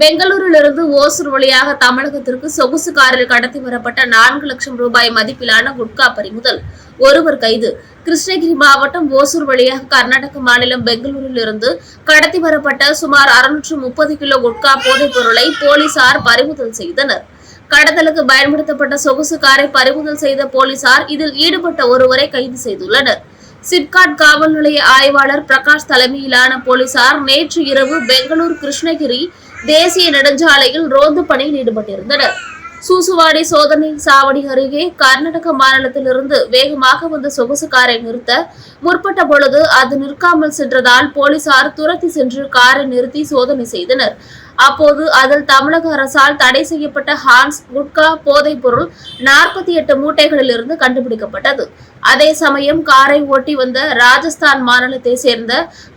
பெங்களூரிலிருந்து ஓசூர் வழியாக தமிழகத்திற்கு சொகுசு காரில் கடத்தி வரப்பட்ட நான்கு லட்சம் ரூபாய் மதிப்பிலான குட்கா பறிமுதல். ஒருவர் கைது. கிருஷ்ணகிரி மாவட்டம் ஓசூர் வழியாக கர்நாடக மாநிலம் பெங்களூரிலிருந்து கடத்தி வரப்பட்ட சுமார் அறுநூற்று முப்பது கிலோ குட்கா போதைப் பொருளை போலீசார் பறிமுதல் செய்தனர். கடத்தலுக்கு பயன்படுத்தப்பட்ட சொகுசு காரை பறிமுதல் செய்த போலீசார் இதில் ஈடுபட்ட ஒருவரை கைது செய்துள்ளனர். சிப்காட் காவல் நிலைய ஆய்வாளர் பிரகாஷ் தலைமையிலான போலீசார் நேற்று இரவு பெங்களூர் கிருஷ்ணகிரி தேசிய நெடுஞ்சாலையில் ரோந்து பணியில் ஈடுபட்டிருந்தனர். சூசுவாடி சோதனை சாவடி அருகே கர்நாடக மாநிலத்திலிருந்து வேகமாக வந்த சொகுசு காரை நிறுத்த முற்பட்ட பொழுது அது நிற்காமல் சென்றதால் போலீசார் துரத்தி சென்று காரை நிறுத்தி சோதனை செய்தனர். அப்போது அதில் தமிழக அரசால் தடை செய்யப்பட்ட ஹான்ஸ் குட்கா போதைப் பொருள் நாற்பத்தி எட்டு மூட்டைகளிலிருந்து கண்டுபிடிக்கப்பட்டது. அதே சமயம் காரை ஓட்டி வந்த ராஜஸ்தான் மாநிலத்தை சேர்ந்த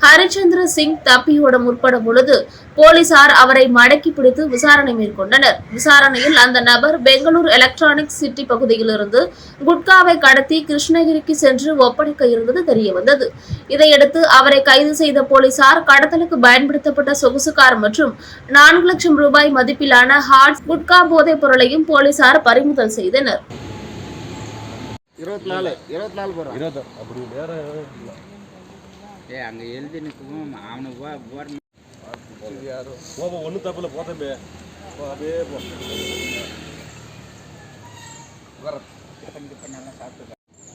ஹரிச்சந்திர சிங் தப்பியோட முற்பட பொழுது போலீசார் அவரை மடக்கி பிடித்து விசாரணை மேற்கொண்டனர். விசாரணையில் அந்த நபர் பெங்களூர் எலக்ட்ரானிக் சிட்டி பகுதியிலிருந்து குட்காவை கடத்தி கிருஷ்ணகிரிக்கு சென்று ஒப்படைக்க இருந்தது தெரிய வந்தது இதையடுத்து அவரை கைது செய்த போலீசார் கடத்தலுக்கு பயன்படுத்தப்பட்ட சொகுசு கார் மற்றும் நான்கு லட்சம் ரூபாய் மதிப்பிலான ஹார்ட் குட்கா போதைப் பொருளையும் போலீசார் பறிமுதல் செய்தனர். இருபத்தி நாலு இருபத்தி நாலு போடுறான் இருபது அப்படி வேற ஏ அங்கே எழுதி நிற்கவும் அவனுக்கு போ போட போப்போ ஒன்றும் அப்படியே போ.